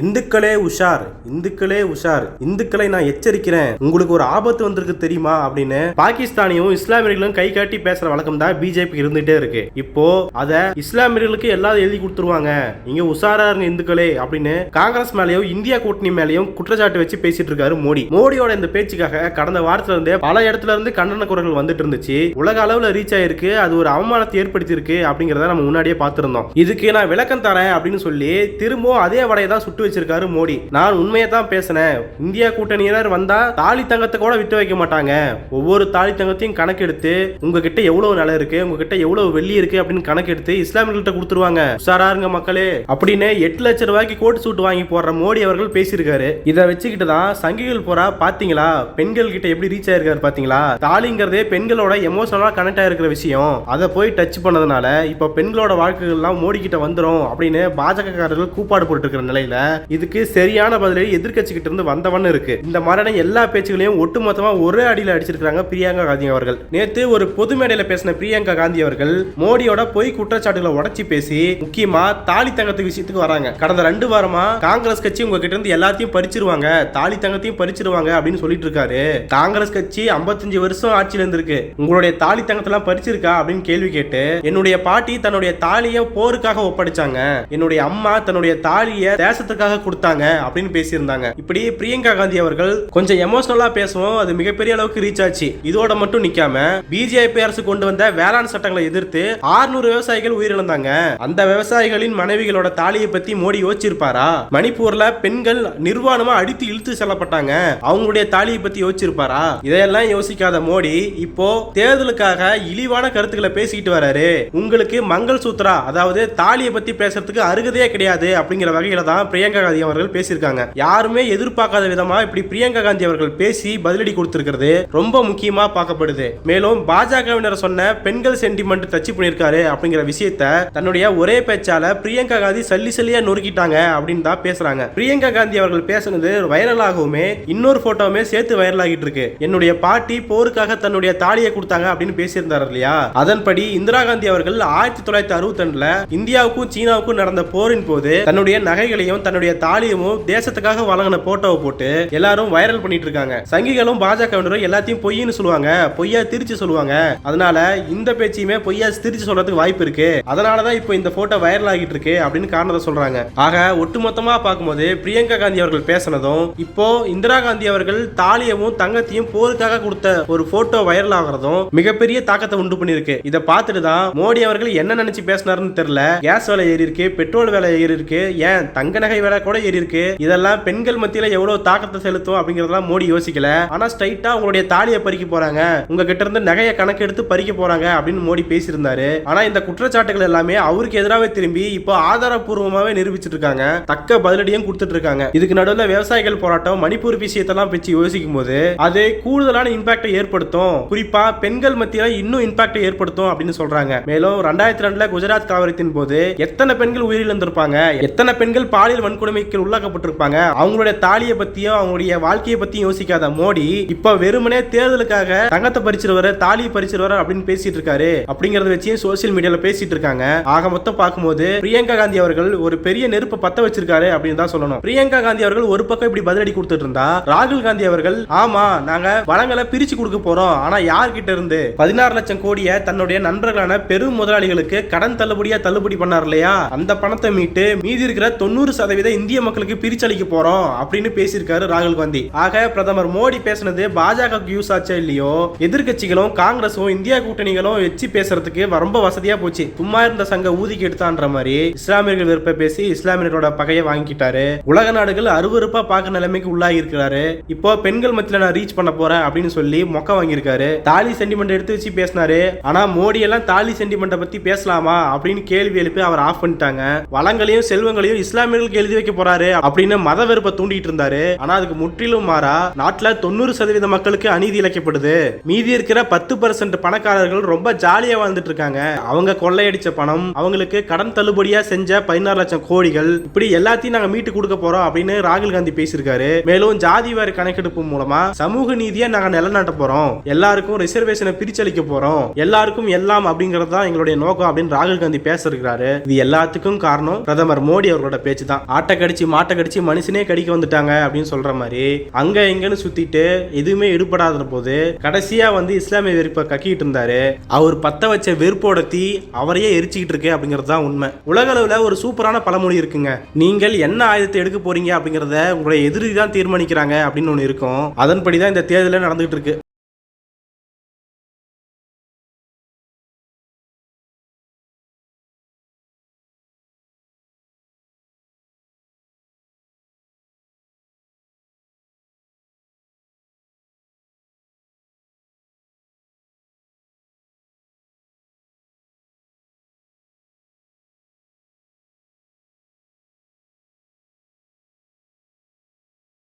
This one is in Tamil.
இந்துக்களே உஷார் இந்துக்களே உஷார் இந்துக்களை நான் எச்சரிக்கிறேன். உங்களுக்கு ஒரு ஆபத்து வந்திருக்கு தெரியுமா அப்படின்னு பாகிஸ்தானியும் இஸ்லாமியர்களும் கை காட்டி பேசுற வழக்கம் தான் பிஜேபி இருந்துட்டே இருக்கு. இப்போ அத இஸ்லாமியர்களுக்கு எல்லாரும் எழுதி கொடுத்துருவாங்க. நீங்க உஷாரா இருங்க இந்துக்களே அப்படின்னு காங்கிரஸ் மேலயும் இந்தியா கூட்டணி மேலயும் குற்றச்சாட்டு வச்சு பேசிட்டு இருக்காரு மோடி. மோடியோட இந்த பேச்சுக்காக கடந்த வாரத்துல இருந்தே பல இடத்துல இருந்து கண்டன குரல்கள் வந்துட்டு இருந்துச்சு. உலக அளவுல ரீச் ஆயிருக்கு. அது ஒரு அவமானத்தை ஏற்படுத்தி இருக்கு அப்படிங்கறத நம்ம முன்னாடியே பார்த்திருந்தோம். இதுக்கு நான் விளக்கம் தரேன் அப்படின்னு சொல்லி திரும்பவும் அதே வடையை தான் சுட்டு வச்சிருக்காரு மோடி. நான் உண்மையை தான் பேசினேன். இந்தியா கூட்டணியினர் வந்தா தாலி தங்கத்தை கூட விட்டு வைக்க மாட்டாங்க. ஒவ்வொரு தாலி தங்கத்தையும் கணக்கெடுத்து உங்ககிட்ட எவ்வளவு நிலம் இருக்கு உங்ககிட்ட எவ்வளவு வெள்ளி இருக்கு அப்படின்னு கணக்கெடுத்து இஸ்லாமியர்கள்ட்ட கொடுத்துருவாங்க. உஷாராருங்க மக்களே. அப்படின்னு எட்டு லட்சம் ரூபாய்க்கு கோட் சூட் வாங்கி போடுற மோடி அவர்கள் பேசியிருக்காரு. இதை வச்சுக்கிட்டு தான் சங்கிகள் போறா பாத்தீங்களா? பெண்கள் கிட்ட எப்படி ரீச் ஆயிருக்காரு பாத்தீங்களா? தாலிங்கிறதே பெண்களோட எமோஷனலா கனெக்ட் ஆயிருக்கிற விஷயம். அதை போய் டச் பண்ணதுனால இப்ப பெண்களோட வாழ்க்கைகள்லாம் மோடி கிட்ட வந்துடும் அப்படின்னு பாஜக காரர்கள் கூப்பாடு போட்டு இருக்கிற நிலையில இதுக்கு சரியான பதிலடி எதிர்கட்சிகிட்ட இருந்து வந்தவன்னு இருக்கு. இந்த மாதிரியான எல்லா பேச்சுகளையும் ஒட்டுமொத்தமா ஒரே அடியில் அடிச்சிருக்காங்க பிரியங்கா காந்தி அவர்கள். நேத்து ஒரு பொது மேடையில பேசின பிரியங்கா காந்தி அவர்கள் மோடியோட பொய் குற்றச்சாட்டுகளை உடச்சி பேசி முக்கியமா தாலி தங்கத்து விஷயத்துக்கு வராங்க. கடந்த ரெண்டு வாரமா காங்கிரஸ் கட்சி உங்ககிட்ட இருந்து எல்லாத்தையும் பறிச்சிருவாங்க தாலி தங்கத்தையும் பறிச்சிருவாங்க அப்படின்னு சொல்லிட்டு இருக்காரு. காங்கிரஸ் கட்சி 55 வருஷம் ஆட்சியில இருந்திருக்கு. உங்களுடைய தாலி தங்கத்தெல்லாம் பறிச்சிருக்கா அப்படின்னு கேள்வி கேட்டு என்னுடைய பாட்டி தன்னுடைய தாலியை போருக்காக ஒப்படைச்சாங்க. என்னுடைய அம்மா தன்னுடைய தாலியை தேசத்துக்காக கொடுத்தாங்க அப்படின்னு பேசியிருந்தாங்க. இப்படி பிரியங்கா காந்தி அவர்கள் கொஞ்சம் எமோஷனலா பேசுவோம் அது மிகப்பெரிய அளவுக்கு ரீச் ஆச்சு. இதோட மட்டும் நிக்காம பிஜேபி அரசு கொண்டு வந்த வேளாண் சட்டங்களை எதிர்த்து 600 விவசாயிகள் உயிரிழந்தாங்க. அந்த விவசாயிகளின் மனைவிகளோட தாலியை பத்தி மோடி யோசிச்சிருப்பாரா? மணிப்பூர்ல பெண்கள் நிர்வாணமா அடித்து இழுத்து செல்லப்பட்டாங்க. அவங்களுடைய தாலியை பத்தி யோசிச்சிருப்பாரா? இதையெல்லாம் யோசிக்காத மோடி இப்போ தேர்தலுக்காக இழிவான கருத்துக்களை பேசிக்கிட்டு வராரு. உங்களுக்கு மங்கள் சூத்ரா அதாவது தாலியை பத்தி பேசுறதுக்கு அருகதையே கிடையாது அப்படிங்கிற வகையில தான் பிரியங்கா காந்தி அவர்கள் பேசியிருக்காங்க. யாருமே எதிர்பார்க்காத விதமா இப்படி பிரியங்கா காந்தி அவர்கள் பேசி பதிலடி கொடுத்திருக்கிறது ரொம்ப முக்கியமா பார்க்கப்படுது. மேலும் பாஜகவினர் சொன்ன பெண்கள் சென்டிமெண்ட் டச் பண்ணியிருக்காரு அப்படிங்கிற விஷயத்த தன்னுடைய ஒரே பேச்சால பிரியங்கா காந்தி சல்லி சல்லியா நொறுக்கிட்டாங்க அப்படின்னு தான் பேசுறாங்க. பிரியங்கா காந்தி அவர்கள் பேசுனது வைரலாகவுமே இன்னொரு போட்டோவுமே சேர்த்து வைரல் ஆகிட்டு இருக்கு. என்னுடைய பாட்டி போருக்காக தன்னுடைய தாலியை கொடுத்தாங்க அப்படின்னு பேசியிருந்தார் இல்லையா? அதன்படி இந்திரா காந்தி அவர்கள் ஆயிரத்தி தொள்ளாயிரத்தி அறுபத்தி ரெண்டுல இந்தியாவுக்கும் சீனாவுக்கும் நடந்த போரின் போது தன்னுடைய நகைகளையும் தன்னுடைய தாலியும் தேசத்துக்காக வழங்கின போட்டோவை போட்டு எல்லாரும் வைரல் பண்ணிட்டு இருக்காங்க சங்கிகளும் பாஜகவினரும் எல்லாத்தையும் பொய்ன்னு சொல்லுவாங்க. பொய்யா திருச்சி சொல்லுவாங்க. அதனால இந்த பேச்சையுமே பொய்யா திருச்சி சொல்றதுக்கு வாய்ப்பு இருக்கு. அதனாலதான் இப்போ இந்த போட்டோ வைரல் ஆகிட்டு இருக்கு அப்படின்னு காரணத்தை சொல்றாங்க. ஆக ஒட்டுமொத்தமா பார்க்கும்போது பிரியங்கா காந்தி அவர்கள் பேசினதும் இப்போ இந்திரா காந்தி அவர்கள் தாலியமும் தங்கத்தையும் போருக்காக கொடுத்த ஒரு போட்டோ வைரல் ஆகிறதும் மிகப்பெரிய தாக்கத்தை உண்டு பண்ணிருக்கு இதை பார்த்துட்டு தான் மோடி அவர்கள் என்ன நினைச்சு பேசினாருன்னு தெரியல. கேஸ் விலை ஏறி இருக்கு பெட்ரோல் விலை ஏறி இருக்கு ஏன் தங்க நகை விலை கூட ஏறி இருக்கு. இதெல்லாம் பெண்கள் மத்தியில எவ்வளவு தாக்கத்தை செலுத்தும் அப்படிங்கறதெல்லாம் மோடி யோசிக்கல. ஆனா ஸ்ட்ரைட்டா உங்களுடைய தாலியை பறிக்க போறாங்க. உங்க கிட்ட இருந்து நகையை கணக்கெடுத்து பறிக்க போறாங்க அப்படின்னு மோடி பேசியிருந்தாரு. ஆனா இந்த குற்றச்சாட்டுகள் எல்லாமே அவருக்கு எதிராகவே திரும்பி இப்போ ஆதாரப்பூர்வமாவே நிரூபிச்சிட்டு இருக்காங்க. தக்க பதிலடியும் கொடுத்துட்டு இருக்காங்க. இதுக்கு நடுவில் விவசாயிகள் போராட்டம் மணிப்பூர் விஷயத்தெல்லாம் வச்சு யோசிக்கும் போது அது கூடுதலான இம்பாக்டை ஏற்படுத்தும். குறிப்பா பெண்கள் மத்தியில இன்னும் இம்பாக்டை ஏற்படுத்தும் அப்படின்னு சொல்றாங்க. மேலும் ரெண்டாயிரத்தி ரெண்டுல குஜராத் கலவரத்தின் போது எத்தனை பெண்கள் உயிரிழந்திருப்பாங்க? எத்தனை பெண்கள் பாலியல் வன்கொடுமைக்கு உள்ளாக்கப்பட்டிருப்பாங்க. அவங்களுடைய தாலியை பத்தியும் அவங்களுடைய வாழ்க்கையை பத்தியும் யோசிக்காத மோடி இப்ப வெறுமனே தேர்தலுக்காக தங்கத்தை பறிச்சிருவாரு தாலியை பறிச்சிருவாரு அப்படின்னு பேசிட்டு இருக்காரு. அப்படிங்கறத வச்சு சோசியல் மீடியால பேசிட்டு இருக்காங்க. ஆக மொத்தம் பார்க்கும்போது பிரியங்கா காந்தி அவர்கள் ஒரு பெரிய நெருப்பை பத்த வச்சிருக்காரு அப்படின்னு தான் சொல்லணும். பிரியங்கா காந்தி அவர்கள் ஒரு பக்கம் இப்படி பதிலடி கொடுத்துட்டு இருந்தா ராகுல் காந்தி அவர்கள் ஆமா நாங்க வளங்களை பிரிச்சு கொடுக்க போறோம். ஆனா யார்கிட்ட இருந்து? பதினாறு லட்சம் கோடியை தன்னுடைய நண்பர்களான பெரும் முதலாளிகளுக்கு கடன் தள்ளுபடியா தள்ளுபடி பண்ணார் இல்லையா? அந்த பணத்தை மீட்டு மீதி இருக்கிற தொண்ணூறு சதவீத இந்திய மக்களுக்கு பிரிச்சளிக்க போறோம் அப்படின்னு பேசியிருக்காரு ராகுல் காந்தி. ஆக பிரதமர் மோடி பேசினது பாஜக யூஸ் ஆச்சா இல்லையோ? எதிர்கட்சிகளும் காங்கிரஸும் இந்தியா கூட்டணிகளும் வச்சு பேசுறதுக்கு ரொம்ப வசதியா போச்சு. சும்மா இருந்த சங்க ஊதிக்கு எடுத்தான்ற மாதிரி இஸ்லாமியர்கள் விருப்ப பேசி இஸ்லாமியர்களோட பகையை வாங்கிட்டாரு உலக நாடுகள் அருவருப்பா பார்க்க நிலைமைக்கு உள்ளாகி இருக்கிறாரு. இப்போ பெண்கள் மத்தியில நான் ரீச் பண்ண போறேன் அப்படின்னு சொல்லி மொக்க வாங்கியிருக்காரு. தாலி சென்டிமெண்ட் எடுத்து வச்சு பேசினாரு. ஆனா மோடி எல்லாம் தாலி சென்டிமெண்ட்டை பத்தி பேசலாமா அப்படின்னு கேள்வி எழுப்பி அவர் ஆஃப் பண்ணிட்டாங்க. வளங்களையும் செல்வங்களையும் இஸ்லாமியர்களுக்கு எழுதி வைக்க போறாரு அப்படின்னு மத வெறுப்பை தூண்டிட்டு இருந்தாரு. ஆனா அதுக்கு முற்றிலும் மாறா நாட்டுல தொண்ணூறு சதவீத மக்களுக்கு அநீதி இழைக்கப்படுது. மீதி இருக்கிற பத்து பர்சன்ட் பணக்காரர்கள் ரொம்ப ஜாலியா வாழ்ந்துட்டு இருக்காங்க. அவங்க கொள்ளையடிச்ச பணம் அவங்களுக்கு கடன் தள்ளுபடியா செஞ்ச பதினாறு லட்சம் கோடிகள் இப்படி எல்லாத்தையும் நாங்க மீட்டு கொடுக்க போறோம் அப்படின்னு ராகுல் காந்தி பேசியிருக்காரு. மேலும் ஜாதி வாரி கணக்கெடுப்பு மூலமா சமூக நீதியை நாங்க நிலநாட்ட போறோம். எல்லாருக்கும் ரிசர்வேஷனை பிரிச்சளிக்க போறோம். எல்லாருக்கும் எல்லாம் அப்படிங்கறது தான் எங்களுடைய நோக்கம் அப்படின்னு ராகுல் காந்தி பேச இருக்கிறாரு இது எல்லாத்துக்கும் காரணம் பிரதமர் மோடி அவர்களோட பேச்சு தான் ஆட்டை கடிச்சு மாட்டை கடிச்சு மனுஷனே கடிக்க வந்துட்டாங்க அப்படின்னு சொல்ற மாதிரி அங்க எங்கன்னு சுத்திட்டு எதுவுமே ஈடுபடாத போது கடைசியா வந்து இஸ்லாமிய வெறுப்பை கக்கிட்டு இருந்தாரு. அவர் பத்த வச்ச வெறுப்போட தீ அவரையே எரிச்சுக்கிட்டு இருக்கு அப்படிங்கிறது தான் உண்மை. உலக அளவுல ஒரு சூப்பரான பழமொழி இருக்குங்க. நீங்கள் என்ன ஆயுதத்தை எடுக்க போறீங்க அப்படிங்கறத உங்களுடைய எதிரி தான் தீர்மானிக்கிறாங்க அப்படின்னு ஒன்று இருக்கும். அதன்படி தான் இந்த தேர்தலில் நடந்துகிட்டு இருக்கு.